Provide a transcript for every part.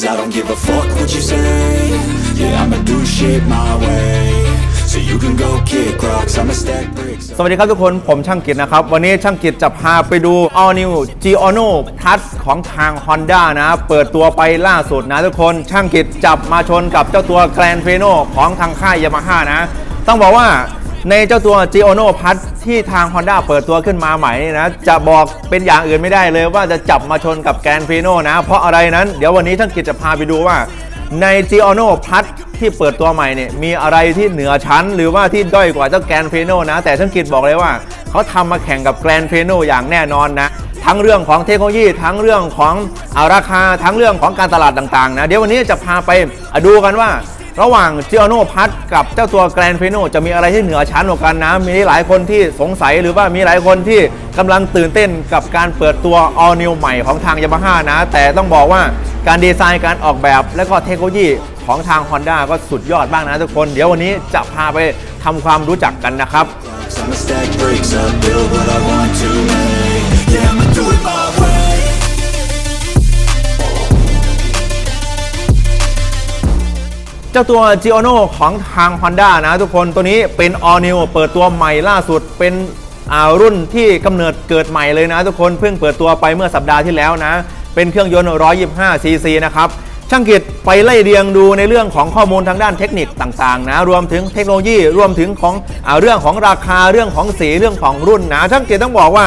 Cause I don't give a fuck what you say Yeah, I'ma do shit my way So you can go kick rocks, I'ma stack bricks สวัสดีครับทุกคน ผมช่างกิจนะครับ วันนี้ช่างกิจจะพาไปดู All New g i o n o Plus ของทาง Honda นะ เปิดตัวไปล่าสุดนะทุกคน ช่างกิจจับมาชนกับเจ้าตัว Grand f e n o ของทางค่าย Yamaha นะ ต้องบอกว่า ในเจ้าตัว g i o n o Plus ที่ทาง Honda เปิดตัวขึ้นมาใหม่นี่นะ จะบอกเป็นอย่างอื่นไม่ได้เลยว่าจะจับมาชนกับ Grand f e n o นะ เพราะอะไรนั้น เดี๋ยววันนี้ช่างกิจจะพาไปดูว่า ใน g i o n o Plus ที่เปิดตัวใหม่เนี่ยมีอะไรที่เหนือชั้น หรือว่าที่ด้อยกว่าเจ้าแกรนเฟโนนะ แต่ช่างกิจบอกเลยว่าเขาทำมาแข่งกับแกรนเฟโนอย่างแน่นอนนะทั้งเรื่องของเทคโนโลยีทั้งเรื่องของอาราคาทั้งเรื่องของการตลาดต่างๆนะเดี๋ยววันนี้จะพาไปดูกันว่า ระหว่าง g i o n o พัทกับเจ้าตัวแกรนเฟโนจะมีอะไรที่เหนือชั้นกว่ากันนะมีหลายคนที่สงสัยหรือว่ามีหลายคนที่กำลังตื่นเต้นกับการเปิดตัว All New ใหม่ของทาง Yamaha นะ แต่ต้องบอกว่าการดีไซน์การออกแบบและก็เทคโนโลยีของทาง Honda ก็สุดยอดบ้างนะทุกคน เดี๋ยววันนี้จะพาไปทำความรู้จักกันนะครับ Yeah, I'ma do it my way เจ้าตัว g i o n o ของทาง Honda นะทุกคนตัวนี้เป็น All New เปิดตัวใหม่ล่าสุดเป็นอ่ารุ่นที่กำเนิดเกิดใหม่เลยนะทุกคนเพิ่งเปิดตัวไปเมื่อสัปดาห์ที่แล้วนะ เป็นเครื่องยนต์ 125 cc นะครับช่างกิจไปไล่เรียงดูในเรื่องของข้อมูลทางด้านเทคนิคต่างๆนะรวมถึงเทคโนโลยีรวมถึงของอาเรื่องของราคาเรื่องของสีเรื่องของรุ่นนะช่างกิจต้องบอกว่า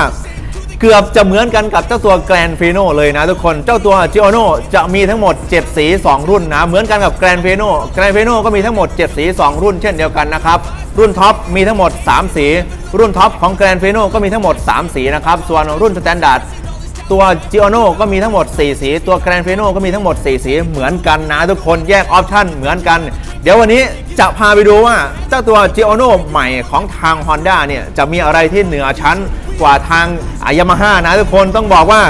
เกือบจะเหมือนกันกับเจ้าตัวแกรนฟีโนเลยนะทุกคนเจ้าตัว g i o n o จะมีทั้งหมด 7 สี 2 รุ่นนะ เหมือนกันกับแกรนฟีโนแกรนฟีโนก็มีทั้งหมด 7 สี 2 รุ่นเช่นเดียวกันนะครับ รุ่นท็อปมีทั้งหมด 3 สี รุ่นท็อปของแกรนฟีโนก็มีทั้งหมด 3 สีนะครับ ส่วนรุ่นสแตนดาร์ดตัว g i o n o ก็มีทั้งหมด 4 สี ตัว Grand f e n o ก็มีทั้งหมด 4 สี เหมือนกันนะทุกคนแยกออปชั่นเหมือนกัน เดี๋ยววันนี้จะพาไปดูว่าเจ้าตัว g i o n o ใหม่ของทาง Honda เนี่ยจะมีอะไรที่เหนือชั้น กว่าทางยามาฮ่านะทุกคนต้องบอกว่า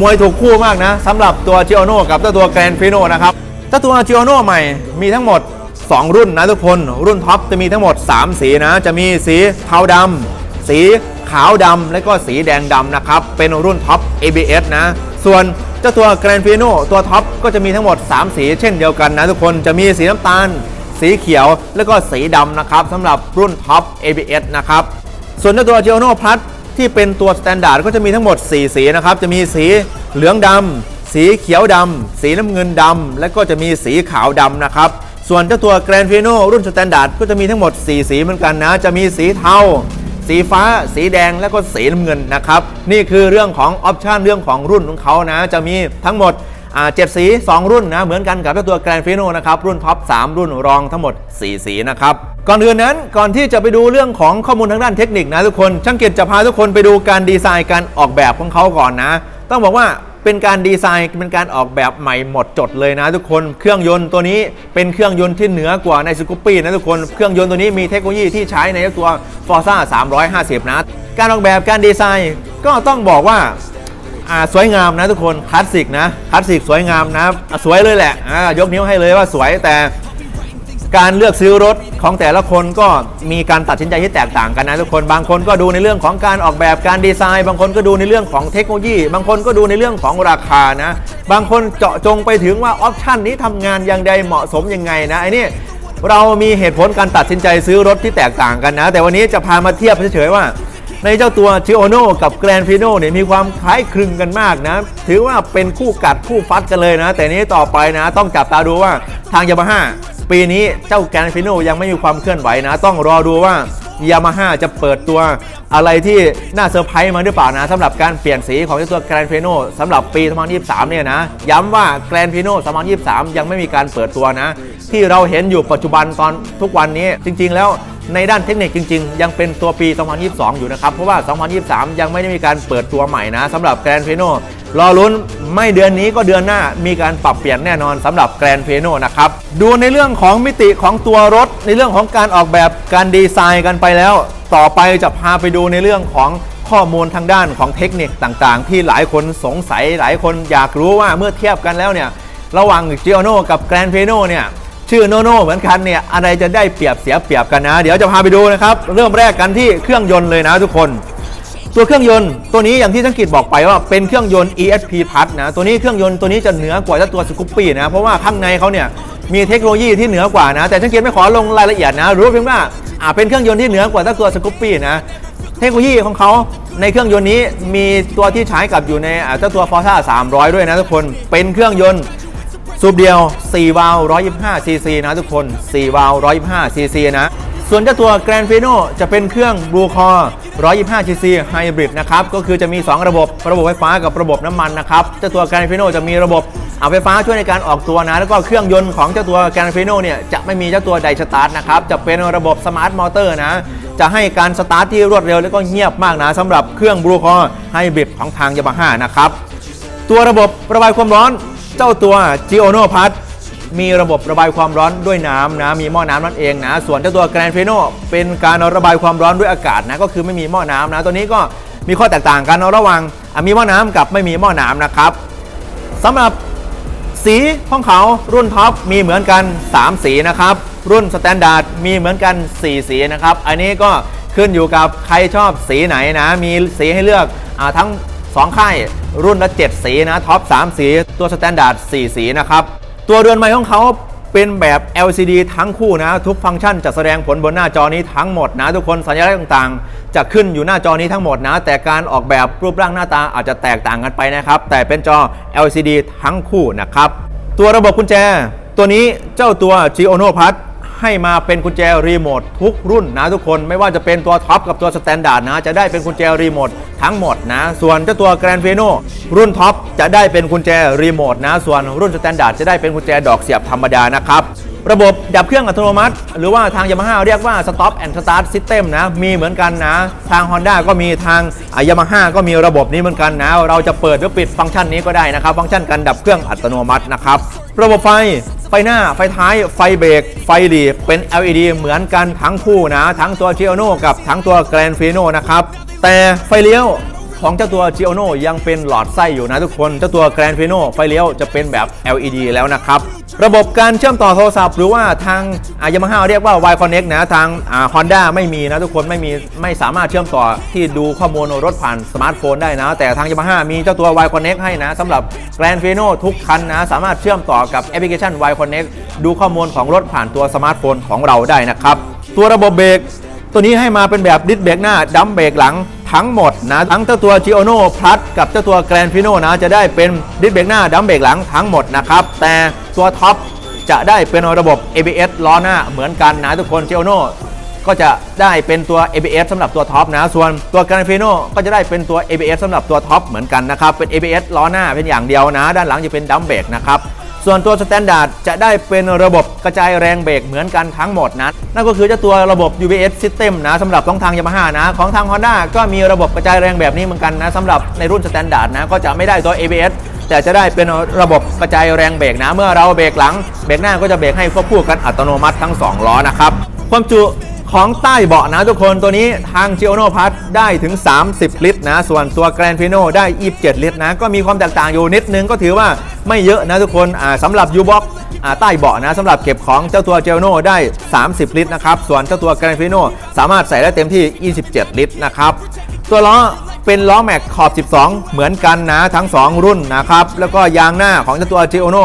มวยถูกคู่มากนะสำหรับตัว g i o n o กับตัว Grand f e n o นะครับเจ้าตัว g i o n o ใหม่มีทั้งหมด 2 รุ่นนะทุกคน รุ่นท็อปจะมีทั้งหมด 3 สีนะ จะมีสีเทาดำสีขาวดำและก็สีแดงดำนะครับ เป็นรุ่นท็อป ABS นะ ส่วนเจ้าตัว Grand f i n o ตัวท็อปก็จะมีทั้งหมด 3 สีเช่นเดียวกันนะทุกคนจะมีสีน้ำตาล สีเขียว และก็สีดำนะครับสำหรับรุ่นท็อป ABS นะครับ ส่วนเจ้าตัว g i o n o Plus ที่เป็นตัวสแตนดาร์ดก็จะมีทั้งหมด 4 สีนะครับ จะมีสีเหลืองดำสีเขียวดำสีน้ำเงินดำและก็จะมีสีขาวดำนะครับ ส่วนเจ้าตัวแกรนฟิโนรุ่นสแตนดาร์ดก็จะมีทั้งหมด 4 สีเหมือนกันนะ จะมีสีเทา สีฟ้า สีแดงและก็สีน้ำเงินนะครับ นี่คือเรื่องของออปชันเรื่องของรุ่นของเขานะ จะมีทั้งหมด เจ็ดสี 2 รุ่นนะเหมือนกันกับเจ้าตัว Grand f i n o นะครับรุ่นท็อป 3 รุ่นรองทั้งหมด 4 สีนะครับก่อนอื่นนั้นก่อนที่จะไปดูเรื่องของข้อมูลทางด้านเทคนิคนะทุกคนช่างเกียรติจะพาทุกคนไปดูการดีไซน์การออกแบบของเขาก่อนนะ ต้องบอกว่าเป็นการดีไซน์เป็นการออกแบบใหม่หมดจดเลยนะทุกคนเครื่องยนต์ตัวนี้เป็นเครื่องยนต์ที่เหนือกว่าในสกูปปี้นะทุกคนเครื่องยนต์ตัวนี้มีเทคโนโลยีที่ใช้ในตัว Forza 350 นะ การออกแบบการดีไซน์ก็ต้องบอกว่า อ่าสวยงามนะทุกคนคลาสสิกนะคลาสสิกสวยงามนะอะสวยเลยแหละอ่ายกนิ้วให้เลยว่าสวยแต่การเลือกซื้อรถของแต่ละคนก็มีการตัดสินใจที่แตกต่างกันนะทุกคนบางคนก็ดูในเรื่องของการออกแบบการดีไซน์ บางคนก็ดูในเรื่องของเทคโนโลยี บางคนก็ดูในเรื่องของราคานะ บางคนเจาะจงไปถึงว่าออปชันนี้ทำงานอย่างใดเหมาะสมยังไงนะไอ้นี่เรามีเหตุผลการตัดสินใจซื้อรถที่แตกต่างกันนะ แต่วันนี้จะพามาเทียบเฉยๆว่า ในเจ้าตัวชิโอโนกับแกรนฟิโนเนี่ยมีความคล้ายคลึงกันมากนะ ถือว่าเป็นคู่กัดคู่ฟัดกันเลยนะ แต่นี้ต่อไปนะ ต้องจับตาดูว่าทางยามาฮ่าปีนี้เจ้าแกรนฟิโนยังไม่มีความเคลื่อนไหวนะ ต้องรอดูว่ายามาฮ่าจะเปิดตัวอะไรที่น่าเซอร์ไพรส์มาหรือเปล่านะสำหรับการเปลี่ยนสีของเจ้าตัวแกรนฟิโนสำหรับปี 2023 เนี่ยนะ ย้ำว่าแกรนฟิโน2023 ยังไม่มีการเปิดตัวนะ ที่เราเห็นอยู่ปัจจุบันตอนทุกวันนี้จริง ๆ แล้วในด้านเทคนิคจริง ๆ ยังเป็นตัวปี 2022 อยู่นะครับ เพราะว่า 2023 ยังไม่ได้มีการเปิดตัวใหม่นะสำหรับแกรนฟิโนรอลุ้นไม่เดือนนี้ก็เดือนหน้ามีการปรับเปลี่ยนแน่นอนสำหรับแกรนฟิโนนะครับ ดูในเรื่องของมิติของตัวรถ ในเรื่องของการออกแบบการดีไซน์กันไปแล้ว ต่อไปจะพาไปดูในเรื่องของข้อมูลทางด้านของเทคนิคต่างๆ ที่หลายคนสงสัยหลายคนอยากรู้ว่าเมื่อเทียบกันแล้วเนี่ยระหว่างจิโอโนกับแกรนเ e โนเนี่ย ชื่อโนโนเหมือนกันเนี่ยอะไรจะได้เปรียบเสียเปรียบกันนะ เดี๋ยวจะพาไปดูนะครับ เริ่มแรกกันที่เครื่องยนต์เลยนะทุกคน ตัวเครื่องยนต์ตัวนี้อย่างที่สังกิตบอกไปว่าเป็นเครื่องยนต์ ESP Plus นะตัวนี้เครื่องยนต์ตัวนี้จะเหนือกว่าตัวสกูปปี้นะเพราะว่าข้างในเขาเนี่ยมีเทคโนโลยีที่เหนือกว่านะ แต่สังกิตไม่ขอลงรายละเอียดนะ รู้เพียงว่าอ่าเป็นเครื่องยนต์ที่เหนือกว่าตัวสกูปปี้นะเทคโนโลยีของเขาในเครื่องยนต์นี้มีตัวที่ใช้กับอยู่ในเจ้าตัว Forza 300 ด้วยนะทุกคนเป็นเครื่องยนต์ สูบเดียว 4 วาล์ว125 ซีซีนะทุกคน 4 วาล์ว125 ซีซีนะ ส่วนเจ้าตัว Grand f i n o จะเป็นเครื่อง Blue Core 125 ซีซีไฮบริดนะครับ ก็คือจะมี 2 ระบบ ระบบไฟฟ้ากับระบบน้ำมันนะครับ เจ้าตัว Grand f i n o จะมีระบบเอาไฟฟ้าช่วยในการออกตัวนะ แล้วก็เครื่องยนต์ของเจ้าตัว Grand f i n o เนี่ยจะไม่มีเจ้าตัวไดสตาร์ทนะครับ จะเป็นระบบสมาร์ทมอเตอร์นะ จะให้การสตาร์ทที่รวดเร็วแล้วก็เงียบมากนะสำหรับเครื่อง Blue Core ไฮบริดของทางยามาฮ่านะครับ ตัวระบบระบายความร้อน เจ้าตัว g i o n o p a s มีระบบระบายความร้อนด้วยน้ำนะมีหม้อน้ำนั่นเองนะส่วนเจ้าตัว Grand f i n o เป็นการระบายความร้อนด้วยอากาศนะก็คือไม่มีหม้อน้ำนะตัวนี้ก็มีข้อแตกต่างกันระหว่างมีหม้อน้ำกับไม่มีหม้อน้ำนะครับสำหรับสีของเขารุ่นท็อปมีเหมือนกัน 3 สีนะครับ รุ่นสแตนดาร์ดมีเหมือนกัน 4 สีนะครับ อันนี้ก็ขึ้นอยู่กับใครชอบสีไหนนะ มีสีให้เลือกอทั้ง 2 ค่าย รุ่นละ 7 สีนะ ท็อป 3 สี ตัวสแตนดาร์ด 4 สีนะครับ ตัวเรือนไม้ของเขาเป็นแบบ LCD ทั้งคู่นะ ทุกฟังก์ชันจะแสดงผลบนหน้าจอนี้ทั้งหมดนะ ทุกคนสัญลักษณ์ต่างๆ จะขึ้นอยู่หน้าจอนี้ทั้งหมดนะ แต่การออกแบบรูปร่างหน้าตาอาจจะแตกต่างกันไปนะครับ แต่เป็นจอ LCD ทั้งคู่นะครับ ตัวระบบกุญแจ ตัวนี้เจ้าตัว g i o n o p a s ให้มาเป็นกุญแจรีโมททุกรุ่นนะทุกคนไม่ว่าจะเป็นตัวท็อปกับตัวสแตนดาร์ดนะ จะได้เป็นกุญแจรีโมททั้งหมดนะ ส่วนเจ้าตัวแกรนเฟโนรุ่นท็อปจะได้เป็นกุญแจรีโมทนะ ส่วนรุ่นสแตนดาร์ดจะได้เป็นกุญแจดอกเสียบธรรมดานะครับ ระบบดับเครื่องอัตโนมัติ หรือว่าทาง Yamaha เรียกว่า Stop and Start System นะ มีเหมือนกันนะ ทาง Honda ก็มีทางยามาฮ่าก็มีระบบนี้เหมือนกันนะ เราจะเปิดหรือปิดฟังก์ชันนี้ก็ได้นะครับ ฟังก์ชันการดับเครื่องอัตโนมัตินะครับ ระบบไฟไฟหน้า ไฟท้าย ไฟเบรก ไฟหลีเป็น LED เหมือนกันทั้งคู่นะ ทั้งตัว g i o n o กับทั้งตัว Grand f i n o นะครับ แต่ไฟเลี้ยว ของเจ้าตัว g i o n o ยังเป็นหลอดไส้อยู่นะทุกคน เจ้าตัว Grand f i n o ไฟเลี้ยวจะเป็นแบบ LED แล้วนะครับ ระบบการเชื่อมต่อโทรศัพท์ หรือว่าทางยามาฮ่าเรียกว่า Y Connect นะ ทางฮอนด้าไม่มีนะทุกคนไม่มีไม่สามารถเชื่อมต่อที่ดูข้อมูลรถผ่านสมาร์ทโฟนได้นะ แต่ทางยามาฮ่ามีเจ้าตัว Y Connect ให้นะสำหรับ Grand f i n o ทุกคันนะสามารถเชื่อมต่อกับแอปพลิเคชัน Y Connect ดูข้อมูลของรถผ่านตัวสมาร์ทโฟนของเราได้นะครับตัวระบบเบรกตัวนี้ให้มาเป็นแบบดิสเบรกหน้าดัมเบรกหลัง ทั้งหมดนะทั้งเจ้าตัว g i o n o Plus กับเจ้าตัว Grand f i n o นะจะได้เป็นดิสเบรกหน้าดัมเบรกหลังทั้งหมดนะครับแต่ตัวท็อปจะได้เป็นระบบ ABS ล้อหน้าเหมือนกันนะทุกคน g i o n o ก็จะได้เป็นตัว ABS สำหรับตัวท็อปนะ ส่วนตัว Grand f i n o ก็จะได้เป็นตัว ABS สำหรับตัวท็อปเหมือนกันนะครับ เป็น ABS ล้อหน้าเป็นอย่างเดียวนะ ด้านหลังจะเป็นดัมเบรกนะครับ ส่วนตัวสแตนดาร์ดจะได้เป็นระบบกระจายแรงเบรกเหมือนกันทั้งหมดนะนั่นก็คือเจ้าตัวระบบ UBS System นะสำหรับของทาง Yamaha นะ ของทาง Honda ก็มีระบบกระจายแรงแบบนี้เหมือนกันนะสำหรับในรุ่นสแตนดาร์ดนะก็จะไม่ได้ตัว ABS แต่จะได้เป็นระบบกระจายแรงเบรกนะ เมื่อเราเบรกหลังเบรกหน้าก็จะเบรกให้ควบคู่กันอัตโนมัติทั้ง 2 ล้อนะครับความจุ ของใต้เบาะนะทุกคนตัวนี้ทาง g i o n o p a s ได้ถึง 30 ลิตรนะ ส่วนตัว Grand f i n o ได้ 27 ลิตรนะ ก็มีความแตกต่างอยู่นิดนึงก็ถือว่าไม่เยอะนะทุกคนอ่าสำหรับ U box อ่าใต้เบาะนะสำหรับเก็บของเจ้าตัว g i o n o ได้ 30 ลิตรนะครับ ส่วนเจ้าตัว Grand f i n o สามารถใส่ได้เต็มที่ 27 ลิตรนะครับตัวล้อเป็นล้อแม็กขอบ 12 เหมือนกันนะทั้ง 2 รุ่นนะครับ แล้วก็ยางหน้าของเจ้าตัว g i o n o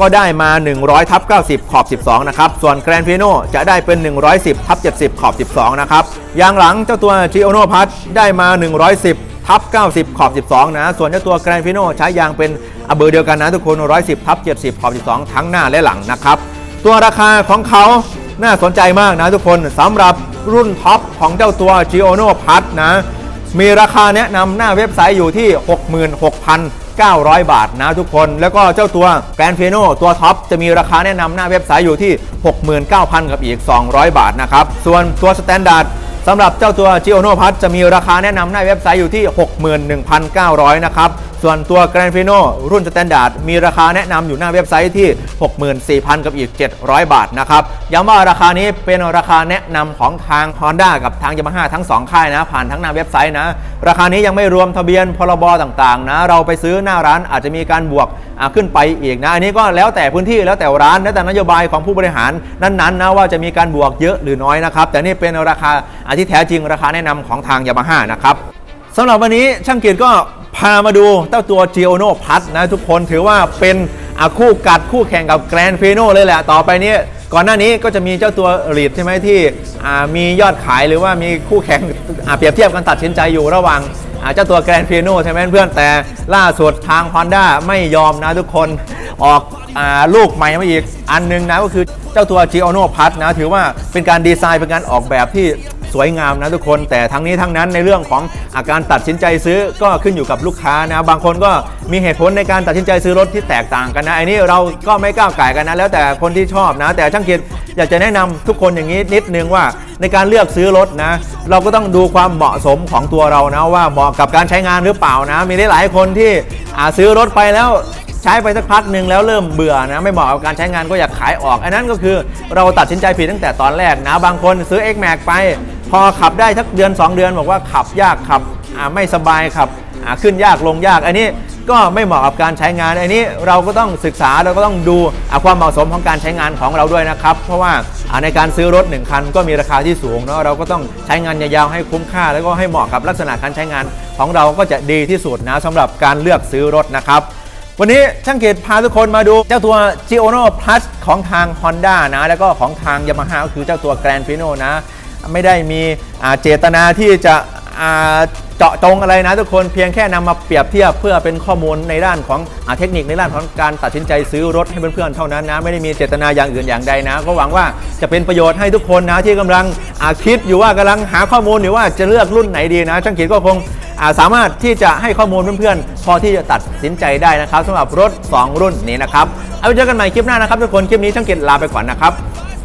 ก็ได้มา 100ทับ90 ขอบ 12 นะครับ ส่วน Grand p i n o จะได้เป็น 110ทับ70 ขอบ 12 นะครับ ยางหลังเจ้าตัว g i o n o p a s ได้มา 110ทับ90 ขอบ 12 นะ ส่วนเจ้าตัว Grand p i n o ใช้ยางเป็นอเบอร์เดียวกันนะทุกคน 110ทับ70 ขอบ 12 ทั้งหน้าและหลังนะครับ ตัวราคาของเขาน่าสนใจมากนะทุกคนสำหรับรุ่นท็อปของเจ้าตัว g i o n o p a s นะ มีราคาแนะนำหน้าเว็บไซต์อยู่ที่ 66,000 900 บาทนะทุกคน แล้วก็เจ้าตัว Grand f i n o ตัวท็อปจะมีราคาแนะนำหน้าเว็บไซต์อยู่ที่ 69,000 กับอีก 200 บาทนะครับ ส่วนตัวสแตนดาร์ดสำหรับเจ้าตัวจิโอโนพัทจะมีราคาแนะนำหน้าเว็บไซต์อยู่ที่ 61,900 นะครับ ส่วนตัว Grand f i n o รุ่นสแตนดาร์ดมีราคาแนะนำอยู่หน้าเว็บไซต์ที่ 64,000 กับอีก 700 บาทนะครับ ย้ำว่าราคานี้เป็นราคาแนะนำของทาง Honda กับทาง Yamaha ทั้ง 2 ค่ายนะ ผ่านทั้งหน้าเว็บไซต์นะ ราคานี้ยังไม่รวมทะเบียนพรบต่างๆ นะ เราไปซื้อหน้าร้านอาจจะมีการบวกขึ้นไปอีกนะ อันนี้ก็แล้วแต่พื้นที่แล้วแต่ร้านแล้วแต่นโยบายของผู้บริหารนั้นๆนะว่าจะมีการบวกเยอะหรือน้อยนะครับ แต่นี่เป็นราคาที่แท้จริงราคาแนะนำของทาง Yamaha นะครับสำหรับวันนี้ช่างเกียรติก็ามาดูเจ้าตัว g i o n o Plus นะทุกคนถือว่าเป็นคู่กัดคู่แข่งกับ Grand f i n o เลยแหละ ต่อไปนี้ก่อนหน้านี้ก็จะมีเจ้าตัว r e a d ใช่ไหมที่มียอดขายหรือว่ามีคู่แข่งเปรียบเทียบกันตัดสินใจอยู่ระหว่างเจ้าตัว Grand f i n o ใช่ไหมเพื่อนแต่ล่าสุดทาง Honda ไม่ยอมนะทุกคนออกอลูกใหม่มาอีกอันหนึงนะก็คือเจ้าตัว g i o n o Plus นะถือว่าเป็นการดีไซน์เป็นการออกแบบที่ สวยงามนะทุกคน แต่ทั้งนี้ทั้งนั้นในเรื่องของอาการตัดสินใจซื้อก็ขึ้นอยู่กับลูกค้านะบางคนก็มีเหตุผลในการตัดสินใจซื้อรถที่แตกต่างกันนะไอ้นี่เราก็ไม่ก้าวไก่กันนะแล้วแต่คนที่ชอบนะ แต่ช่างเกียรติอยากจะแนะนำทุกคนอย่างนี้นิดนึงว่าในการเลือกซื้อรถนะ เราก็ต้องดูความเหมาะสมของตัวเรานะว่าเหมาะกับการใช้งานหรือเปล่านะ มีได้หลายคนที่ซื้อรถไปแล้วใช้ไปสักพักหนึ่งแล้วเริ่มเบื่อนะไม่เหมาะกับการใช้งานก็อยากขายออก อันนั้นก็คือเราตัดสินใจผิดตั้งแต่ตอนแรกนะ บางคนซื้อ X Max ไป พอขับได้สักเดือน 2 เดือนบอกว่าขับยากขับไม่สบายขับขึ้นยากลงยาก อันนี้ก็ไม่เหมาะกับการใช้งาน อันนี้เราก็ต้องศึกษาเราก็ต้องดูความเหมาะสมของการใช้งานของเราด้วยนะครับ เพราะว่าอ่าในการซื้อรถ 1 คันก็มีราคาที่สูงเนาะเราก็ต้องใช้งานยาวๆให้คุ้มค่า แล้วก็ให้เหมาะกับลักษณะการใช้งานของเราก็จะดีที่สุดนะสำหรับการเลือกซื้อรถนะครับวันนี้ช่างเกตพาทุกคนมาดูเจ้าตัว g i o n o Plus ของทาง Honda นะ แล้วก็ของทาง Yamaha ก็คือเจ้าตัว Grand f i n o นะ ไม่ได้มีเจตนาที่จะเจาะจงอะไรนะทุกคนเพียงแค่นำมาเปรียบเทียบเพื่อเป็นข้อมูลในด้านของอเทคนิคในด้านของการตัดสินใจซื้อรถให้เพื่อนๆเท่านั้นนะไม่ได้มีเจตนาอย่างอื่นอย่างใดนะ ก็หวังว่าจะเป็นประโยชน์ให้ทุกคนนะที่กำลังคิดอยู่ว่ากำลังหาข้อมูลอยู่ว่าจะเลือกรุ่นไหนดีนะช่างเกียรติก็คงาสามารถที่จะให้ข้อมูลเพื่อนๆ พอที่จะตัดสินใจได้นะครับสำหรับรถ 2 รุ่นนี้นะครับ เอาไว้เจอกันใหม่คลิปหน้านะครับทุกคน คลิปนี้ช่างเกียรติลาไปก่อนนะครับ